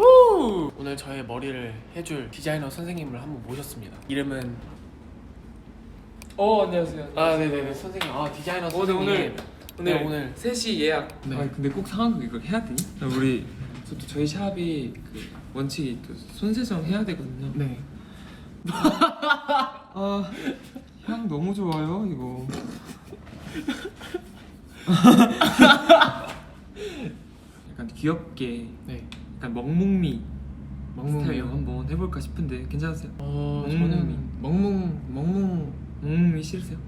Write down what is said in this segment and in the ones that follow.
우! 오늘 저의 머리를 해줄 디자이너 선생님을 한번 모셨습니다. 이름은 어 안녕하세요. 아 네네네 선생님 아 디자이너 어, 네, 선생님 오늘 네 네, 오늘 3시 예약. 네. 아 근데 꼭 상황극 이거 해야 되니? 우리 또 저희 샵이 그 원칙이 또 손세정 해야 되거든요. 네 아 향 너무 좋아요 이거. 약간 귀엽게 네. 약간 먹묵미 먹묵미요? 스타일로 한번 해볼까 싶은데 괜찮으세요? 어 먹묵미. 저는 먹묵 먹묵 먹묵미 싫으세요?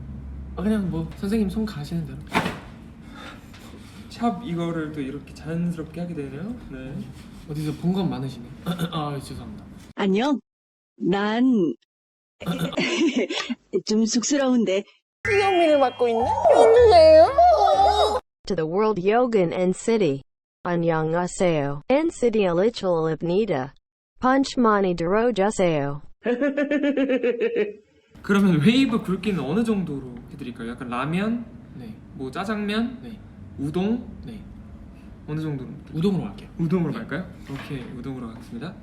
아 그냥 뭐 선생님 손 가시는 대로 샵 이거를 또 이렇게 자연스럽게 하게 되네요. 네. 어디서 본 건 많으시네. 아 죄송합니다. 안녕. 난 좀 쑥스러운데 to the World Yogan NCT. 안녕하세요. NCT 알리출입니다. Punch 많이 들어주세요. 그러면 웨이브 굵기는 어느 정도로 해드릴까요? 약간 라면, 네 뭐 짜장면, 네, 우동 네. 어느 정도로? 우동으로 갈게요. 우동으로 갈까요? 오케이 우동으로 가겠습니다.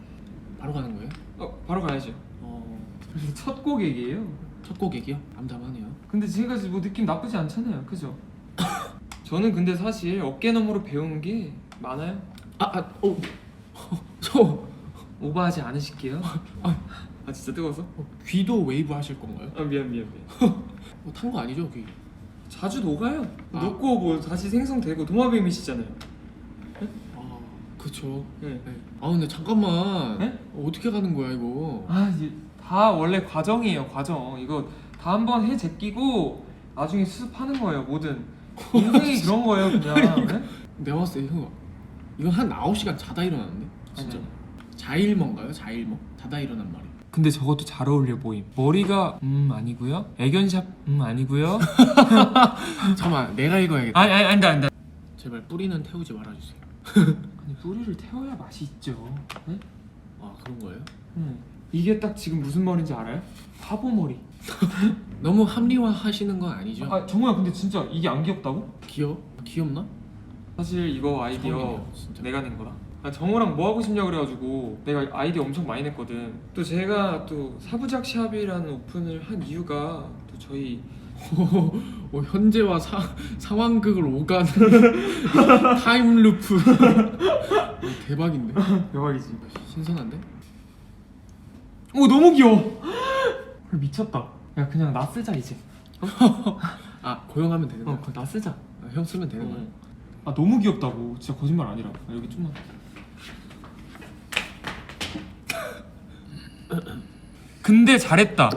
바로 가는 거예요? 어 바로 가야죠. 어, 첫 곡얘기예요. 첫 곡이요? 암담하네요. 근데 지금까지 뭐 느낌 나쁘지 않잖아요, 그죠? 저는 근데 사실 어깨너머로 배운 게 많아요. 아, 아, 오, 저 오버하지 않으실게요. 아. 아 진짜 뜨거워서? 어, 귀도 웨이브 하실 건가요? 아 미안 미안 미안. 어, 탄거 아니죠, 귀? 자주 녹아요. 아. 녹고 뭐 다시 생성되고 도마뱀이시잖아요. 아, 그쵸. 네. 네. 아, 근데 잠깐만. 네? 어, 어떻게 가는 거야, 이거? 아, 이제 다 원래 과정이에요, 과정. 이거 다 한번 해 제끼고 나중에 수습하는 거예요, 뭐든. 인생이 그런 거예요, 그냥. 네? 내가 봤을 때 이건 한 9시간 자다 일어났는데? 진짜. 아니요. 자일먹인가요? 자일먹? 자다 일어난 말이. 근데 저것도 잘 어울려 보임. 머리가 음 아니고요. 애견샵 음 아니고요. 잠깐만, 내가 읽어야겠다. 아니 아니 안돼 안돼. 제발 뿌리는 태우지 말아주세요. 아니 뿌리를 태워야 맛이 있죠. 네? 아, 그런 거예요? 음. 이게 딱 지금 무슨 머리인지 알아요? 바보 머리. 너무 합리화 하시는 건 아니죠? 아 정우야 근데 진짜 이게 안 귀엽다고? 귀여워? 귀엽나? 사실 이거 아이디어 처음이네요, 진짜. 내가 낸 거라. 아, 정우랑 뭐 하고 싶냐 그래가지고 내가 아이디어 엄청 많이 냈거든. 또 제가 또 사부작 샵이라는 오픈을 한 이유가 또 저희 어, 현재와 사, 상황극을 오가는 타임루프 어, 대박인데? 대박이지. 신선한데? 오 너무 귀여워. 미쳤다. 야 그냥 나 쓰자 이제. 아 고용하면 되는 거야? 어, 그거 나 쓰자. 아, 형 쓰면 되는 거야? 아 너무 귀엽다고. 진짜 거짓말 아니라. 아, 여기 좀만. 근데 잘했다.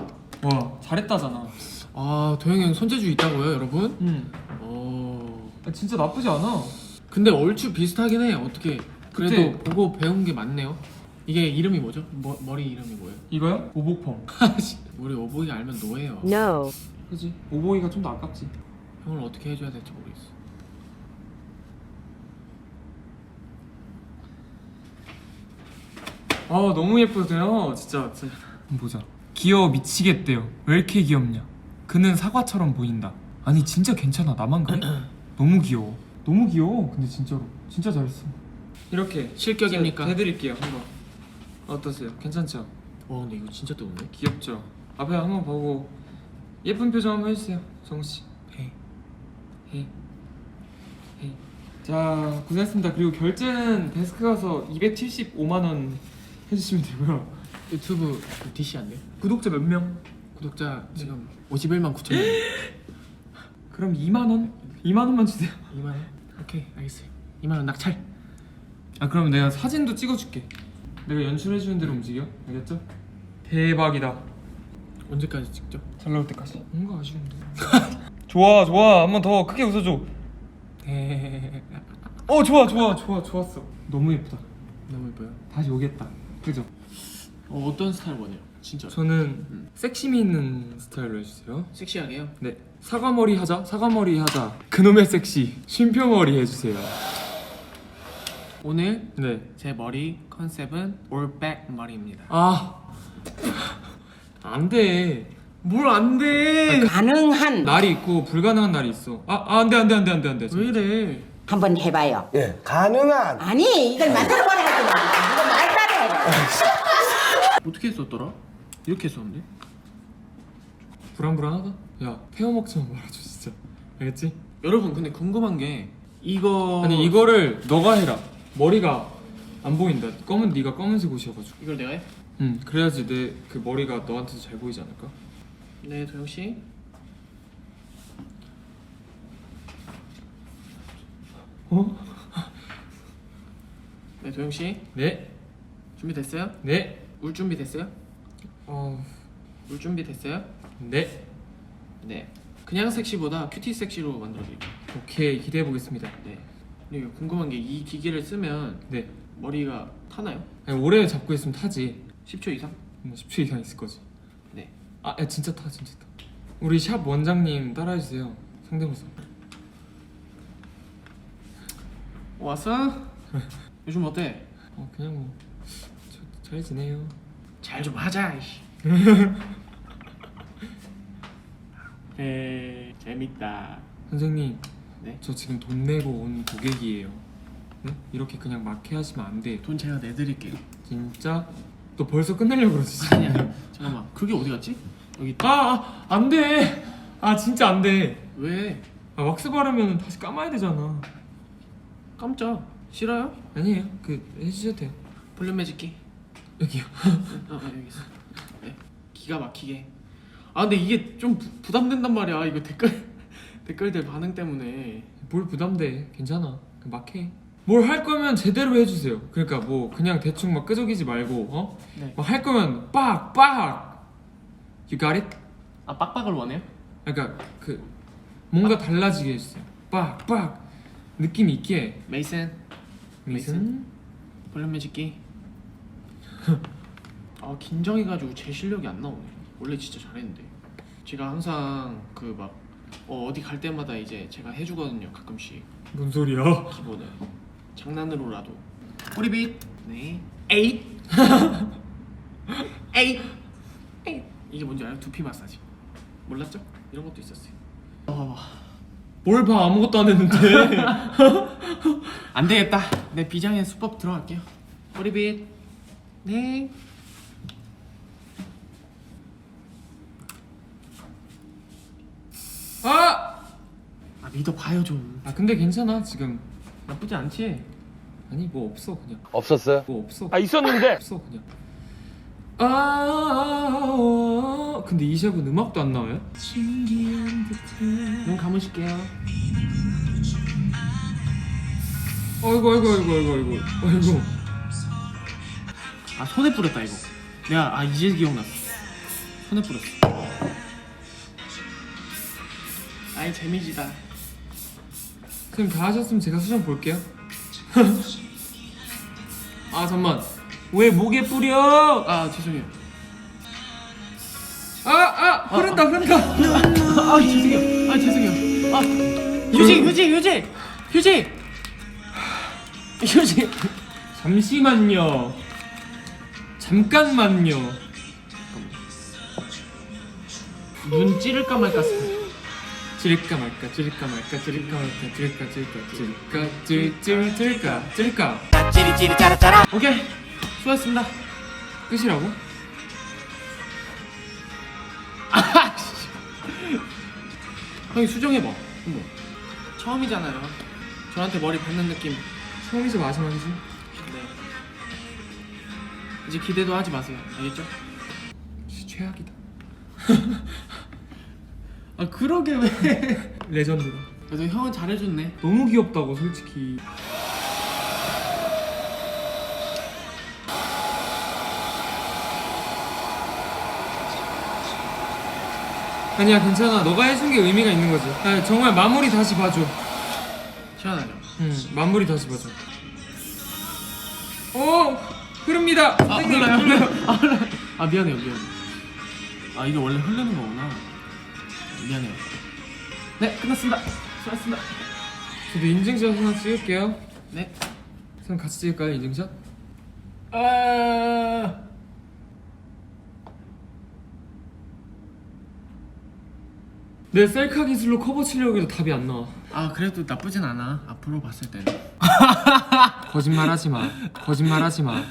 와 잘했다잖아. 아 도영이 형 손재주 있다고요 여러분? 응. 어... 아, 진짜 나쁘지 않아. 근데 얼추 비슷하긴 해 어떻게 그래도 그때- 보고 배운 게 많네요 이게 이름이 뭐죠? 머, 머리 이름이 뭐예요? 이거요? 오복펑. 우리 오보이 알면 노예요 No. 그지? 오보이가 좀 더 아깝지. 형을 어떻게 해줘야 될지 모르겠어 아 너무 예쁘세요. 진짜, 진짜. 보자. 귀여워 미치겠대요. 왜 이렇게 귀엽냐? 그는 사과처럼 보인다. 아니 진짜 괜찮아. 나만 그래? 너무 귀여워. 너무 귀여워. 근데 진짜로. 진짜 잘했어. 이렇게 실격입니까? 해드릴게요 한번. 어떠세요? 괜찮죠? 와 근데 이거 진짜 뜨겁네? 귀엽죠? 앞에 한번 보고 예쁜 표정 한번 해주세요 정우씨. 헤이 헤이 헤이 자 고생했습니다. 그리고 결제는 데스크 가서 275만원 해주시면 되고요 유튜브 그 DC 안 돼요? 구독자 몇 명? 구독자 지금 51만 9천 명 그럼 2만 원? 2만 원만 주세요. 2만 원? 오케이 알겠어요 2만 원 낙찰 아 그럼 내가 사진도 찍어줄게. 내가 연출해 주는 대로 움직여. 알겠죠? 대박이다. 언제까지 찍죠? 잘 나올 때까지. 뭔가 아쉬운데. 좋아 좋아 한 번 더 크게 웃어줘. 어 좋아 좋아 좋아 좋았어. 너무 예쁘다. 너무 예뻐요 다시 오겠다. 그죠? 어, 어떤 스타일 원해요? 진짜 저는 섹시미 있는 스타일로 해주세요. 섹시하게요? 네 사과머리 하자 사과머리 하자. 그놈의 섹시 쉼표머리 해주세요. 오늘 네. 제 머리 컨셉은 올백 머리입니다 아 안 돼. 뭘 안 돼. 가능한 날이 있고 불가능한 날이 있어. 아, 아 안 돼 안 돼 안 돼 안 돼 안 돼. 왜 이래 한번 해봐요. 예, 가능한 아니 이걸 만들어 버려야 돼. 이거 말 어떻게 했었더라? 이렇게 했었는데? 불안불안하다. 야 태워 먹지만 말아줘 진짜. 알겠지? 여러분 근데 궁금한 게 이거 아니 이거를 너가 해라. 머리가 안 보인다. 검은 네가 검은색 옷이어가지고. 이걸 내가 해? 응. 그래야지 내 그 머리가 너한테도 잘 보이지 않을까? 네 도영 씨. 어? 네 도영 씨 네. 준비됐어요? 네. 울 준비 됐어요? 어. 울 준비 됐어요? 네. 네. 그냥 섹시보다 큐티 섹시로 만들어 드릴게요. 오케이 기대해 보겠습니다. 네. 근데 궁금한 게 이 기계를 쓰면 네. 머리가 타나요? 아니, 오래 잡고 있으면 타지. 10초 이상? 뭐 10초 이상 있을 거지. 네. 아, 야, 진짜 타, 진짜 타. 우리 샵 원장님 따라해 주세요. 성대모사. 왔어? 요즘 어때? 어, 그냥 뭐. 저, 잘 지내요. 잘 좀 하자. 이씨. 네, 재밌다. 선생님, 네? 저 지금 돈 내고 온 고객이에요. 네? 이렇게 그냥 막 해 하시면 안 돼. 돈 제가 내드릴게요. 진짜? 너 벌써 끝내려고 그러지? 아니 아니. 잠깐만. 그게 어디 갔지? 여기 있다. 아, 아, 안 돼. 아, 진짜 안 돼. 왜? 아, 왁스 바르면 다시 감아야 되잖아. 깜짝. 싫어요? 아니에요. 그 해주셔도 돼요. 볼륨 매직기. 여기요. 어, 어, 여기 있어. 네. 기가 막히게. 아 근데 이게 좀 부, 부담된단 말이야. 이거 댓글 댓글들 반응 때문에. 뭘 부담돼? 괜찮아. 그냥 막 해. 뭘 할 거면 제대로 해주세요. 그러니까 뭐 그냥 대충 막 끄적이지 말고 어? 네. 막 할 거면 빡 빡. You got it? 아 빡빡을 원해요? 그러니까 그 뭔가 달라지게 해주세요. 빡 빡 느낌 있게. 메이슨. 미슨? 볼륨 매직기. 아 긴장해가지고 제 실력이 안 나오네. 원래 진짜 잘했는데. 제가 항상 그 막 어, 어디 갈 때마다 이제 제가 해주거든요. 가끔씩 뭔 소리야? 기본을 장난으로라도. 꼬리빗. 네. 에잇. 에잇. 에잇. 이게 뭔지 알아요? 두피 마사지. 몰랐죠? 이런 것도 있었어요. 뭘 봐 아무것도 안 했는데. 안 되겠다. 내 비장의 수법 들어갈게요. 꼬리빗. 네. 아! 아 믿어 봐요 좀. 아 근데 괜찮아 지금. 나쁘지 않지? 아니 뭐 없어 그냥. 없었어요? 뭐 없어. 아 있었는데 없어 그냥. 아, 아, 근데 이 샵은 음악도 안 나와요? 눈 감으실게요. 어이구 어이구 어이구 어이구 어이구 어이구 아 손에 뿌렸다 이거. 내가 아 이제 기억났어. 손에 뿌렸어. 아이 재미지다. 선생님 다 하셨으면 제가 수정 볼게요 아 잠만 왜 목에 뿌려 아 죄송해요. 아아 흐른다 흐른다 아 죄송해요. 아 죄송해요. 아 휴지 휴지 휴지 휴지 휴지. 잠시만요 잠깐만요 눈 찌를까 말까. 찌를까 말까 찌를까 말까 찌를까 말까 찌를까 찌를까 찌를까 찌를까 찌를까 오케이 수고하셨습니다. 끝이라고? 형이 수정해봐 한번. 처음이잖아요. 저한테 머리 뱉는 느낌. 처음이자 마지막이지 네. 이제 기대도 하지 마세요. 알겠죠? 진짜 최악이다 아 그러게 왜? 레전드다 그래도 형은 잘해줬네. 너무 귀엽다고 솔직히 아니야 괜찮아 너가 해준 게 의미가 있는 거지 아, 정말 마무리 다시 봐줘 시원하죠? 응 마무리 다시 봐줘 오 흐릅니다 아 선생님, 흘러요 흘러요. 아 흘러요. 아 미안해요 미안해. 아 이게 원래 흐르는 거구나. 미안해요. 네 끝났습니다. 수고하셨습니다. 저도 인증샷 하나 찍을게요 네. 선생님 같이 찍을까요 인증샷? 아. 내 셀카 기술로 커버 치려고 해도 답이 안 나와 아 그래도 나쁘진 않아. 앞으로 봤을 때는. 거짓말하지 마. 거짓말하지 마.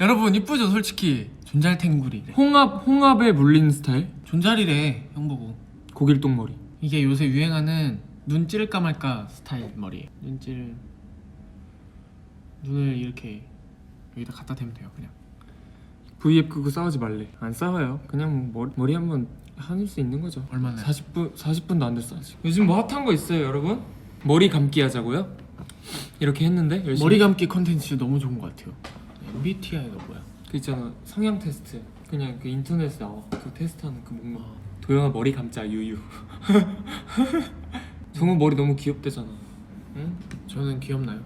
여러분 이쁘죠 솔직히 존잘 탱구리 홍합 홍합에 물린 스타일? 존잘이래 형 보고 고길동 머리. 이게 요새 유행하는 눈 찌를까 말까 스타일 머리 눈 찌를 눈을 이렇게 여기다 갖다 대면 돼요 그냥 V앱 끄고 싸우지 말래. 안 싸워요. 그냥 뭐 머리, 머리 한번 하는 수 있는 거죠. 얼마나 40분 40분도 안 됐어 아직. 요즘 뭐 핫한 거 있어요, 여러분? 머리 감기 하자고요? 이렇게 했는데 열심히. 머리 감기 컨텐츠 너무 좋은 것 같아요 MBTI가 뭐야? 그 있잖아 성향 테스트. 그냥 그 인터넷에 나와. 그 테스트하는 그 목록. 아, 도영아 머리 감자 유유. 정우 머리 너무 귀엽대잖아. 응? 저는 귀엽나요?